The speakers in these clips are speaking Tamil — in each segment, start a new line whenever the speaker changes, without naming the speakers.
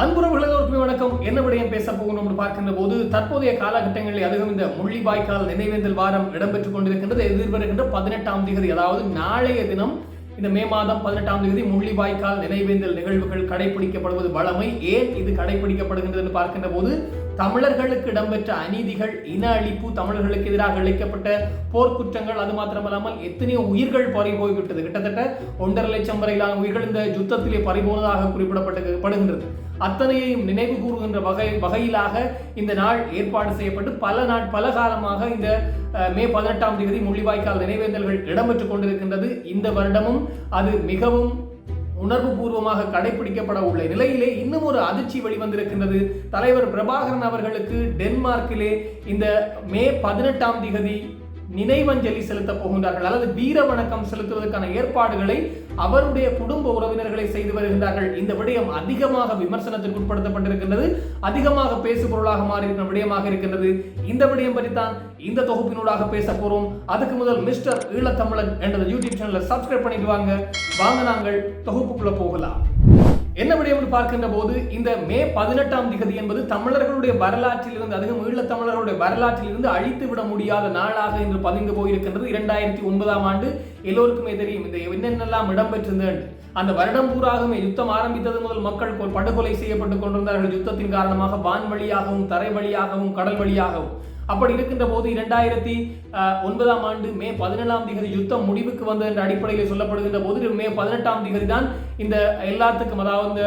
அன்புறவுகளை எல்லோருக்குமே வணக்கம். என்ன விடயம் பேச போகணும் பார்க்கின்ற போது தற்போதைய காலகட்டங்களில் அதுவும் இந்த முள்ளிவாய்க்கால் நினைவேந்தல் வாரம் இடம்பெற்றுக் கொண்டிருக்கின்றது. எதிர்வருகின்ற பதினெட்டாம் தேதி அதாவது நாளைய தினம் இந்த மே மாதம் பதினெட்டாம் தேதி முள்ளிவாய்க்கால் நினைவேந்தல் நிகழ்வுகள் கடைபிடிக்கப்படுவது வளமை ஏன் இது கடைபிடிக்கப்படுகின்றது என்று பார்க்கின்ற போது தமிழர்களுக்கு இடம்பெற்ற அநீதிகள் இன அழிப்பு தமிழர்களுக்கு எதிராக இழைக்கப்பட்ட போர்க்குற்றங்கள் அது மாத்திரமல்லாமல் எத்தனையோ உயிர்கள் பறி போய்விட்டது. கிட்டத்தட்ட ஒன்றரை லட்சம் வரையிலான உயிர்கள் இந்த யுத்தத்திலே பறிபோனதாக குறிப்பிடப்பட்டு அத்தனையையும் நினைவு கூறுகின்ற வகை வகையிலாக இந்த நாள் ஏற்பாடு செய்யப்பட்டு பல நாள் பல காலமாக இந்த மே பதினெட்டாம் தேதி முள்ளிவாய்க்கால் நினைவேந்தல்கள் இடம்பெற்றுக் கொண்டிருக்கின்றது. இந்த வருடமும் அது மிகவும் உணர்வு பூர்வமாக கடைபிடிக்கப்பட உள்ள நிலையிலே இன்னும் ஒரு அதிர்ச்சி வெளிவந்திருக்கின்றது. தலைவர் பிரபாகரன் அவர்களுக்கு டென்மார்க்கிலே இந்த மே பதினெட்டாம் திகதி நினைவஞ்சலி செலுத்த போகின்றார்கள். அல்லது வீர வணக்கம் செலுத்துவதற்கான ஏற்பாடுகளை அவருடைய குடும்ப உறவினர்களை செய்து வருகின்றார்கள். இந்த விடயம் அதிகமாக விமர்சனத்திற்கு உட்படுத்தப்பட்டிருக்கின்றது. அதிகமாக பேசு பொருளாக மாறியிருக்கிற விடயமாக இருக்கின்றது. இந்த விடயம் பற்றி தான் இந்த தொகுப்பினூடாக பேச போறோம். அதுக்கு முதல் மிஸ்டர் ஈழத்தமிழன் என்ற யூடியூப் சேனலை சப்ஸ்கிரைப் பண்ணிட்டு வாங்க. வாங்க நாங்கள் தொகுப்புக்குள்ள போகலாம். என்ன விடயம் என்று பார்க்கின்ற போது இந்த மே பதினெட்டாம் திகதி என்பது தமிழர்களுடைய வரலாற்றில் இருந்து அதுவும் ஈழத் தமிழர்களுடைய வரலாற்றிலிருந்து அழித்து விட முடியாத நாளாக இன்று பதிந்து போயிருக்கின்றது. இரண்டாயிரத்தி ஒன்பதாம் ஆண்டு எல்லோருக்குமே தெரியும் இந்த என்னென்னலாம் இடம்பெற்றிருந்தேன் அந்த வருடம் பூராகவே யுத்தம் ஆரம்பித்தது முதல் மக்கள் படுகொலை செய்யப்பட்டு கொண்டிருந்தார்கள். யுத்தத்தின் காரணமாக வான் வழியாகவும் தரை வழியாகவும் கடல் வழியாகவும். அப்படி இருக்கின்ற போது இரண்டாயிரத்தி ஒன்பதாம் ஆண்டு மே பதினேழாம் திகதி யுத்தம் முடிவுக்கு வந்தது என்ற அடிப்படையில் சொல்லப்படுகின்ற போது மே பதினெட்டாம் திகதி தான் இந்த எல்லாத்துக்கும் அதாவது இந்த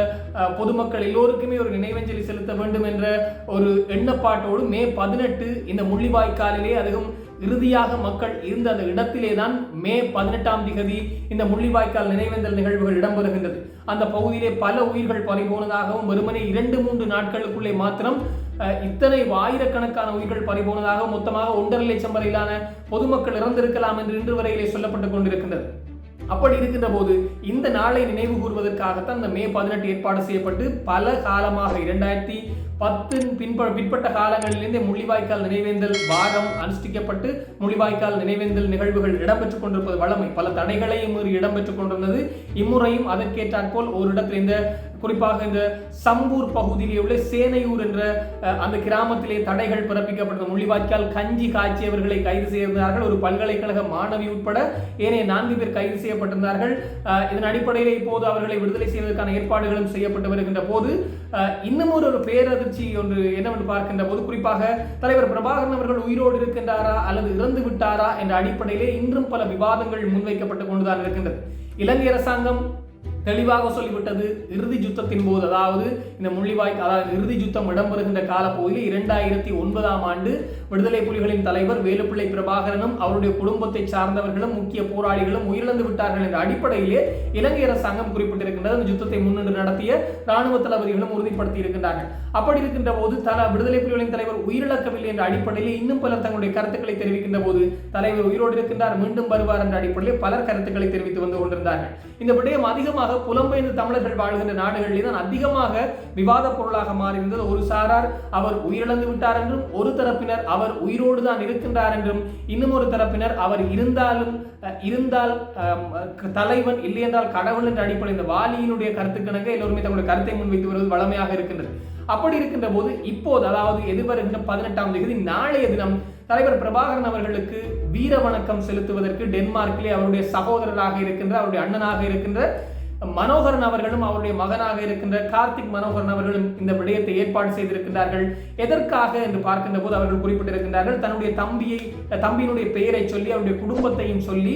பொதுமக்கள் எல்லோருக்குமே ஒரு நினைவஞ்சலி செலுத்த வேண்டும் என்ற ஒரு எண்ணப்பாட்டோடு மே பதினெட்டு இந்த முள்ளிவாய்க்காலிலே அதுவும் இறுதியாக மக்கள் இருந்த அந்த இடத்திலே தான் மே பதினெட்டாம் திகதி இந்த முள்ளிவாய்க்கால் நினைவேந்தல் நிகழ்வுகள் இடம்பெறுகின்றது. அந்த பகுதியிலே பல உயிர்கள் பறிபோனதாகவும் வெறுமனே இரண்டு மூன்று நாட்களுக்குள்ளே மாத்திரம் இத்தனை ஆயிரக்கணக்கான உயிர்கள் பறிபோனதாக மொத்தமாக ஒன்றரை லட்சம் வரையிலான பொதுமக்கள் இறந்திருக்கலாம் என்று இன்று வரையிலே சொல்லப்பட்டுக் கொண்டிருக்கின்றது. அப்படி இருக்கின்ற போது இந்த நாளை நினைவு கூறுவதற்காகத்தான் இந்த மே பதினெட்டு ஏற்பாடு செய்யப்பட்டு பல காலமாக இரண்டாயிரத்தி பத்தின் பின்ப பிற்பட்ட காலங்களிலிருந்தே முள்ளிவாய்க்கால் நினைவேந்தல் வாரம் அனுஷ்டிக்கப்பட்டு முள்ளிவாய்க்கால் நினைவேந்தல் நிகழ்வுகள் இடம்பெற்றுக் கொண்டிருப்பது வழமை. பல தடைகளையும் மீறி இடம்பெற்றுக் கொண்டிருந்தது. இம்முறையும் அதற்கேற்றாற்போல் ஒரு இடத்தில் இந்த குறிப்பாக இந்த சம்பூர் பகுதியிலே உள்ள சேனையூர் என்ற அந்த கிராமத்திலே தடைகள் பிறப்பிக்கப்பட்டது முள்ளிவாய்க்கால் கஞ்சி காய்ச்சியவர்களை கைது செய்திருந்தார்கள். ஒரு பல்கலைக்கழக மாணவி உட்பட ஏனைய நான்கு பேர் கைது செய்யப்பட்டிருந்தார்கள். இதன் அடிப்படையில் இப்போது அவர்களை விடுதலை செய்வதற்கான ஏற்பாடுகளும் செய்யப்பட்டு வருகின்ற போது அஹ், இன்னும் ஒரு ஒரு பேரதிர்ச்சி ஒன்று என்னவென்று பார்க்கின்ற போது குறிப்பாக தலைவர் பிரபாகரன் அவர்கள் உயிரோடு இருக்கின்றாரா அல்லது இறந்து விட்டாரா என்ற அடிப்படையிலே இன்றும் பல விவாதங்கள் முன்வைக்கப்பட்டுக் கொண்டுதான் இருக்கின்றது. இலங்கை அரசாங்கம் தெளிவாக சொல்லிவிட்டது. இறுதி யுத்தத்தின் போது அதாவது இந்த முள்ளிவாய் அதாவது இறுதி யுத்தம் இடம்பெறுகின்ற காலப்பகுதியில் இரண்டாயிரத்தி ஒன்பதாம் ஆண்டு விடுதலை புலிகளின் தலைவர் வேலுப்பிள்ளை பிரபாகரனும் அவருடைய குடும்பத்தை சார்ந்தவர்களும் முக்கிய போராளிகளும் உயிரிழந்து விட்டார்கள் என்ற அடிப்படையிலே இலங்கை அரசாங்கம் குறிப்பிட்டிருக்கின்றது. அந்த யுத்தத்தை முன்னின்று நடத்திய ராணுவ தளபதிகளும் உறுதிப்படுத்தி இருக்கின்றார்கள். அப்படி இருக்கின்ற போது தல விடுதலை புலிகளின் தலைவர் உயிரிழக்கவில்லை என்ற அடிப்படையில் இன்னும் பலர் தங்களுடைய கருத்துக்களை தெரிவிக்கின்ற போது தலைவர் உயிரோடு இருக்கின்றார் மீண்டும் வருவார் என்ற அடிப்படையில் பலர் கருத்துக்களை தெரிவித்து வந்து கொண்டிருந்தார்கள். இந்த விடயம் அதிகமாக புலம்பெயர்ந்த தமிழர்கள் வாழ்கின்ற நாடுகளிலே தான் அதிகமாக விவாத பொருளாக மாறியிருந்தது. ஒரு சாரார் அவர் உயிரிழந்து விட்டார் என்றும் ஒரு தரப்பினர் அவர் உயிரோடு தான் இருக்கின்றார் என்றும் இன்னும் ஒரு தரப்பினர் அவர் இருந்தாலும் இருந்தால் தலைவன் இல்லை என்றால் கடவுள் என்ற அடிப்படையில் இந்த வாலியினுடைய கருத்துக்கணங்க எல்லோருமே தங்களுடைய கருத்தை முன்வைத்து வருவது வளமையாக இருக்கின்றது. அப்படி இருக்கின்ற போது இப்போது அதாவது எதிர்வருகின்ற பதினெட்டாம் தேதி நாளைய தினம் தலைவர் பிரபாகரன் அவர்களுக்கு வீர வணக்கம் செலுத்துவதற்கு டென்மார்க்கிலே அவருடைய சகோதரராக இருக்கின்ற அவருடைய அண்ணனாக இருக்கின்ற மனோகரன் அவர்களும் அவருடைய மகனாக இருக்கின்ற கார்த்திக் மனோகரன் அவர்களும் இந்த விடயத்தை ஏற்பாடு செய்திருக்கின்றார்கள். எதற்காக என்று பார்க்கின்ற போது அவர்கள் குறிப்பிட்டிருக்கின்றார்கள் தன்னுடைய தம்பியை தம்பியினுடைய பெயரை சொல்லி அவருடைய குடும்பத்தையும் சொல்லி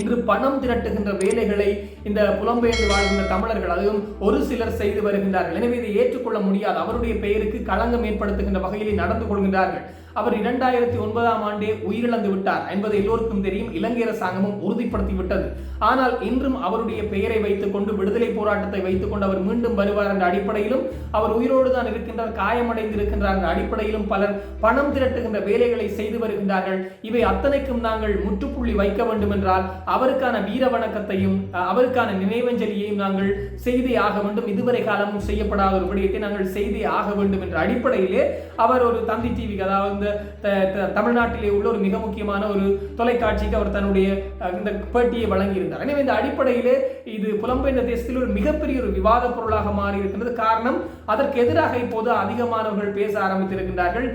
இன்று பணம் திரட்டுகின்ற வேலைகளை இந்த புலம்பெயர்ந்து வாழ்கின்ற தமிழர்கள் அதுவும் ஒரு சிலர் செய்து வருகின்றார்கள். எனவே இதை ஏற்றுக்கொள்ள முடியாது. அவருடைய பெயருக்கு களங்கம் ஏற்படுத்துகின்ற வகையிலே நடந்து கொள்கின்றார்கள். அவர் இரண்டாயிரத்தி ஒன்பதாம் ஆண்டே உயிரிழந்து விட்டார் என்பது எல்லோருக்கும் தெரியும். இலங்கை அரசாங்கமும் உறுதிப்படுத்தி விட்டது ஆனால் இன்றும் அவருடைய பெயரை வைத்துக் கொண்டு விடுதலை போராட்டத்தை வைத்துக் கொண்டு அவர் மீண்டும் வருவார் என்ற அடிப்படையிலும் அவர் உயிரோடு தான் இருக்கின்றார் காயமடைந்து இருக்கின்றார் என்ற அடிப்படையிலும் பலர் பணம் திரட்டுகின்ற வேலைகளை செய்து வருகின்றார்கள். இவை அத்தனைக்கும் நாங்கள் முற்றுப்புள்ளி வைக்க வேண்டும் என்றால் அவருக்கான வீர வணக்கத்தையும் அஹ், அவருக்கான நினைவஞ்சலியையும் நாங்கள் செய்தே ஆக வேண்டும். இதுவரை காலமும் செய்யப்படாத ஒரு விடயத்தை நாங்கள் செய்தே ஆக வேண்டும் என்ற அடிப்படையிலே அவர் ஒரு தந்தி டிவி அதாவது வந்து தமிழ்நாட்டிலே உள்ள ஒரு மிக முக்கியமான ஒரு தொலைக்காட்சிக்கு அவர் தன்னுடைய இந்த பேட்டியை வழங்கியிருந்தார். எனவே இந்த அடிப்படையிலே இது புலம்பெயர்ந்த தேசத்தில் ஒரு மிகப்பெரிய ஒரு விவாத பொருளாக மாறி இருக்கின்றது காரணம் அதற்கு எதிராக இப்போது அதிகமானவர்கள் பேச ஆரம்பித்திருக்கின்றார்கள்.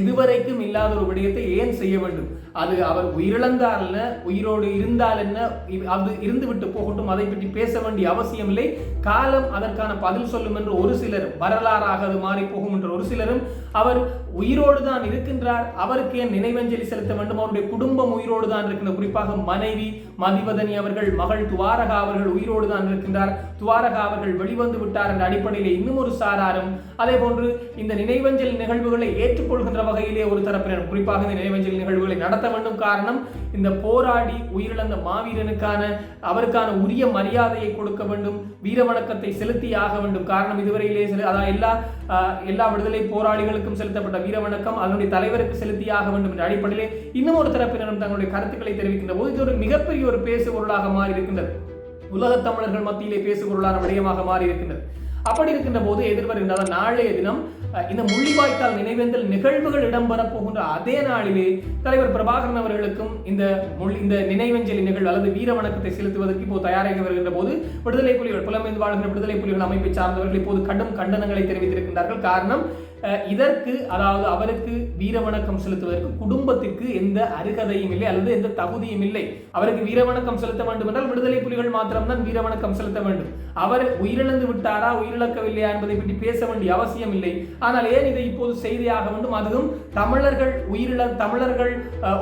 இதுவரைக்கும் இல்லாத ஒரு விடயத்தை ஏன் செய்ய வேண்டும்? அது அவர் உயிரிழந்தால் என்ன? உயிரோடு இருந்தால் என்ன? அது இருந்து விட்டு போகட்டும் அதை பற்றி பேச வேண்டிய அவசியம் இல்லை. காலம் அதற்கான பதில் சொல்லும் என்று ஒரு சிலர் வரலாறாக அது மாறி போகும் என்று ஒரு சிலரும் அவர் உயிரோடு தான் இருக்கின்றார். அவருக்கு ஏன் நினைவஞ்சலி செலுத்த வேண்டும்? அவருடைய குடும்பம் உயிரோடு தான் இருக்கின்ற குறிப்பாக மனைவி மதிவதனி அவர்கள் மகள் துவாரகா அவர்கள் உயிரோடு தான் இருக்கின்றார். துவாரகா அவர்கள் வெளிவந்து விட்டார் என்ற அடிப்படையிலே இன்னும் ஒரு சாராரும். அதே போன்று இந்த நினைவஞ்சலி நிகழ்வுகளை ஏற்றுக்கொள்கின்ற வகையிலே ஒரு தரப்பினர் குறிப்பாக இந்த நினைவஞ்சல் நிகழ்வுகளை நடத்த வேண்டும் காரணம் இந்த போராடி உயிரிழந்த மாவீரனுக்கான அவருக்கான உரிய மரியாதையை கொடுக்க வேண்டும் வீர வணக்கத்தை செலுத்தி ஆக வேண்டும். காரணம் இதுவரையிலே செலு- அதாவது எல்லா எல்லா விடுதலை போராளிகளுக்கும் செலுத்தப்பட்ட வீர வணக்கம் அதனுடைய தலைவருக்கு செலுத்தி ஆக வேண்டும் என்ற அடிப்படையிலே இன்னும் ஒரு தரப்பினரும் தங்களுடைய கருத்துக்களை தெரிவிக்கின்ற போது இது ஒரு மிகப்பெரிய ஒரு பேசு பொருளாக மாறி இருக்கின்றது உலகத் தமிழர்கள் மத்தியிலே பேசு பொருளான விடயமாக மாறி இருக்கின்றது அப்படி இருக்கின்ற போது எதிர்வருகின்ற நாளைய தினம் இந்த முள்ளிவாய்க்கால் நினைவேந்தல் நிகழ்வுகள் இடம்பெறப் போகின்ற அதே நாளிலே தலைவர் பிரபாகரன் அவர்களுக்கும் இந்த முள்- இந்த நினைவஞ்சலி நிகழ்வு அல்லது வீர வணக்கத்தை செலுத்துவதற்கு இப்போ தயாராகி வருகின்ற போது விடுதலை புலிகள் புலமைந்து வாழ்கின்ற விடுதலை புலிகள் அமைப்பை சார்ந்தவர்கள் இப்போது கடும் கண்டனங்களை தெரிவித்திருக்கின்றார்கள். காரணம் இதற்கு அதாவது அவருக்கு வீரவணக்கம் செலுத்துவதற்கு குடும்பத்திற்கு எந்த அருகதையும் இல்லை அல்லது எந்த தகுதியும் இல்லை. அவருக்கு வீரவணக்கம் செலுத்த வேண்டும் என்றால் விடுதலை புலிகள் மாத்திரம்தான் வீரவணக்கம் செலுத்த வேண்டும். அவர் உயிரிழந்து விட்டாரா உயிரிழக்கவில்லையா என்பதை பற்றி பேச வேண்டிய அவசியம் இல்லை. ஆனால் ஏன் இதை இப்போது செய்தியாக வேண்டும்? அதுவும் தமிழர்கள் உயிரிழ தமிழர்கள்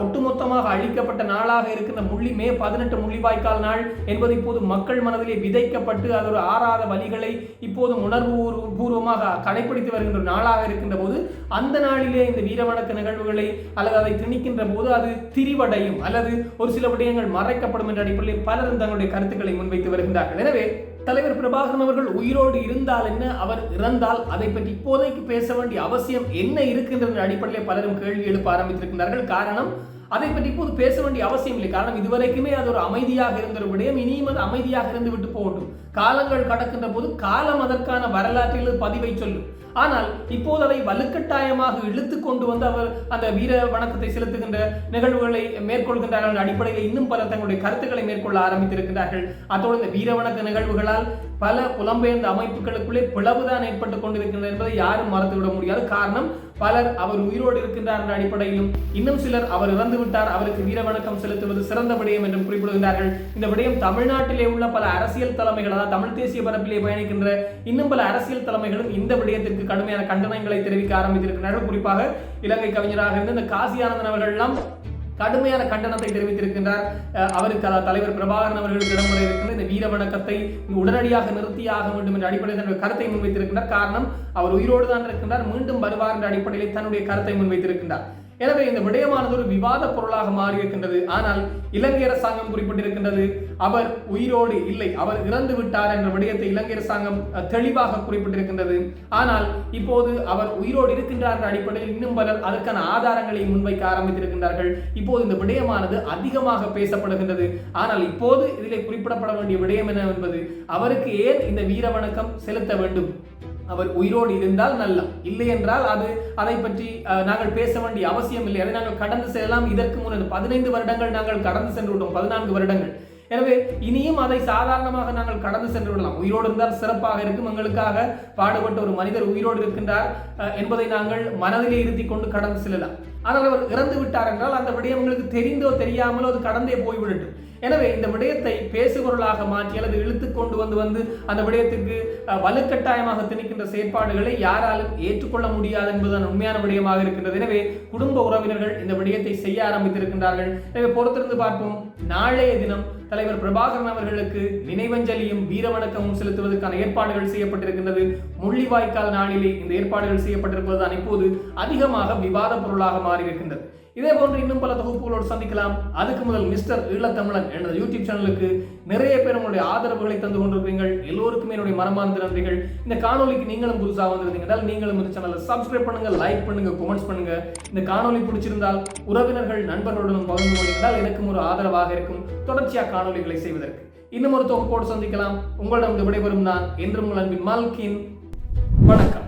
ஒட்டுமொத்தமாக அழிக்கப்பட்ட நாளாக இருக்கின்ற முள்ளி மே பதினெட்டு முள்ளிவாய்க்கால் நாள் என்பது இப்போது மக்கள் மனதிலே விதைக்கப்பட்டு அது ஒரு ஆறாத வழிகளை இப்போது உணர்வு பூர்வமாக கடைபிடித்து வருகின்ற நாளாக இருக்கின்ற போது அந்த நாளிலே இந்த வீரவணக்க நிகழ்வுகளை அல்லது அதை திணிக்கின்ற போது அது திரிவடையும் அல்லது ஒரு சில விடயங்கள் மறைக்கப்படும் என்ற அடிப்படையில் பலரும் தங்களுடைய கருத்துக்களை முன்வைத்து வருகின்றார்கள். எனவே தலைவர் பிரபாகரன் அவர்கள் உயிரோடு இருந்தால் என்ன? அவர் இறந்தால் அதை பற்றி இப்போதைக்கு பேச வேண்டிய அவசியம் என்ன இருக்கின்ற அடிப்படையில் பலரும் கேள்வி எழுப்ப ஆரம்பித்திருக்கின்றார்கள். காரணம் அதை பற்றி இப்போது பேச வேண்டிய அவசியம் இல்லை. காரணம் இதுவரைக்குமே அது ஒரு அமைதியாக இருந்த ஒரு விடயம். இனியும் அது அமைதியாக இருந்து விட்டு போகட்டும். காலங்கள் கடக்கின்ற போது காலம் அதற்கான வரலாற்றில் பதிவை சொல்லும். ஆனால் இப்போது அதை வலுக்கட்டாயமாக இழுத்து கொண்டு வந்து அவர் அந்த வீர வணக்கத்தை செலுத்துகின்ற நிகழ்வுகளை மேற்கொள்கின்றார்கள் அடிப்படையில் இன்னும் பல தங்களுடைய கருத்துக்களை மேற்கொள்ள ஆரம்பித்திருக்கிறார்கள் அத்தோடு இந்த வீர வணக்க நிகழ்வுகளால் பல புலம்பெயர்ந்த அமைப்புகளுக்குள்ளே பிளவுதான் ஏற்பட்டுக் கொண்டிருக்கின்றன என்பதை யாரும் மறுத்துவிட முடியாது. காரணம் பலர் அவர் உயிரோடு இருக்கின்றார் என்ற அடிப்படையிலும் இன்னும் சிலர் அவர் இறந்து விட்டார். அவருக்கு வீர வணக்கம் செலுத்துவது சிறந்த விடயம் என்றும் குறிப்பிடுகின்றார்கள். இந்த விடயம் தமிழ்நாட்டிலே உள்ள பல அரசியல் தலைமைகள் அதாவது தமிழ் தேசிய பரப்பிலே பயணிக்கின்ற இன்னும் பல அரசியல் தலைமைகளும் இந்த விடயத்திற்கு கடுமையான கண்டனங்களை தெரிவிக்க ஆரம்பித்திருக்கிறார்கள் குறிப்பாக இலங்கை கவிஞராக இருந்த இந்த காசி ஆனந்தன் அவர்கள் எல்லாம் கடுமையான கண்டனத்தை தெரிவித்திருக்கின்றார். அவருக்கு தலைவர் பிரபாகரன் அவர்களுக்கு இடம்பெற இருக்கின்ற இந்த வீர வணக்கத்தை உடனடியாக நிறுத்தியாக வேண்டும் என்ற அடிப்படையில் தன்னுடைய கருத்தை முன்வைத்திருக்கின்றார். காரணம் அவர் உயிரோடு தான் இருக்கின்றார். மீண்டும் வருவார் என்ற அடிப்படையில் தன்னுடைய கருத்தை முன்வைத்திருக்கின்றார். எனவே இந்த விடயமானது ஒரு விவாத பொருளாக மாறியிருக்கின்றது. ஆனால் இலங்கை அரசாங்கம் குறிப்பிட்டிருக்கின்றது அவர் உயிரோடு இல்லை அவர் இறந்து விட்டார் என்ற விடயத்தை இலங்கை அரசாங்கம் தெளிவாக குறிப்பிட்டிருக்கின்றது. ஆனால் இப்போது அவர் உயிரோடு இருக்கின்றார் என்ற அடிப்படையில் இன்னும் பலர் அதற்கான ஆதாரங்களை முன்வைக்க ஆரம்பித்திருக்கின்றார்கள். இப்போது இந்த விடயமானது அதிகமாக பேசப்படுகின்றது. ஆனால் இப்போது இதில் குறிப்பிடப்பட வேண்டிய விடயம் என்ன என்பது அவருக்கு ஏன் இந்த வீர வணக்கம் செலுத்த வேண்டும்? அவர் உயிரோடு இருந்தால் நல்லம் இல்லை என்றால் அது அதை பற்றி நாங்கள் பேச வேண்டிய அவசியம் இல்லை. அதை நாங்கள் கடந்து செல்லலாம். இதற்கு முன்னர் பதினைந்து வருடங்கள் நாங்கள் கடந்து சென்று விட்டோம் பதினான்கு வருடங்கள். எனவே இனியும் அதை சாதாரணமாக நாங்கள் கடந்து சென்று விடலாம். உயிரோடு இருந்தால் சிறப்பாக இருக்கும். எங்களுக்காக பாடுபட்ட ஒரு மனிதர் உயிரோடு இருக்கின்றார் என்பதை நாங்கள் மனதிலே இருத்தி கொண்டு கடந்து செல்லலாம். ஆனால் அவர் இறந்து விட்டார் என்றால் அந்த விடயம் எங்களுக்கு தெரிந்தோ தெரியாமலோ அது கடந்தே போய்விடட்டும். எனவே இந்த விடயத்தை பேசுபொருளாக மாற்றி அல்லது இழுத்து கொண்டு வந்து வந்து அந்த விடயத்துக்கு வலுக்கட்டாயமாக திணிக்கின்ற செயற்பாடுகளை யாராலும் ஏற்றுக்கொள்ள முடியாது என்பதுதான் உண்மையான விடயமாக இருக்கின்றது. எனவே குடும்ப உறவினர்கள் இந்த விடயத்தை செய்ய ஆரம்பித்திருக்கின்றார்கள். எனவே பொறுத்திருந்து பார்ப்போம். நாளைய தினம் தலைவர் பிரபாகரன் அவர்களுக்கு நினைவஞ்சலியும் வீரவணக்கமும் செலுத்துவதற்கான ஏற்பாடுகள் செய்யப்பட்டிருக்கின்றது. முள்ளிவாய்க்கால் நாளிலே இந்த ஏற்பாடுகள் செய்யப்பட்டிருப்பதுதான் இப்போது அதிகமாக விவாத பொருளாக மாறியிருக்கின்றது. இதே போன்று இன்னும் பல தொகுப்புகளோடு சந்திக்கலாம். அதுக்கு முதல் மிஸ்டர் ஈழத்தமிழன் எனது யூடியூப் சேனலுக்கு நிறைய பேர் உங்களுடைய ஆதரவுகளை தந்து கொண்டிருக்கிறீர்கள். எல்லோருக்குமே என்னுடைய மனமார்ந்த நன்றிகள். இந்த காணொலிக்கு நீங்களும் புதுசாக வந்திருந்தீங்கன்றால் நீங்களும் இந்த சேனலை சப்ஸ்கிரைப் பண்ணுங்க லைக் பண்ணுங்க கமெண்ட்ஸ் பண்ணுங்க. இந்த காணொலி பிடிச்சிருந்தால் உறவினர்கள் நண்பர்களுடன் பகிர்ந்து கொண்டிருந்தால் எனக்கும் ஒரு ஆதரவாக இருக்கும். தொடர்ச்சியாக காணொலிகளை செய்வதற்கு. இன்னும் ஒரு தொகுப்போடு சந்திக்கலாம். உங்களிடம் விடைபெறும் நான் என்று உங்கள் அன்பின் மால்கின். வணக்கம்.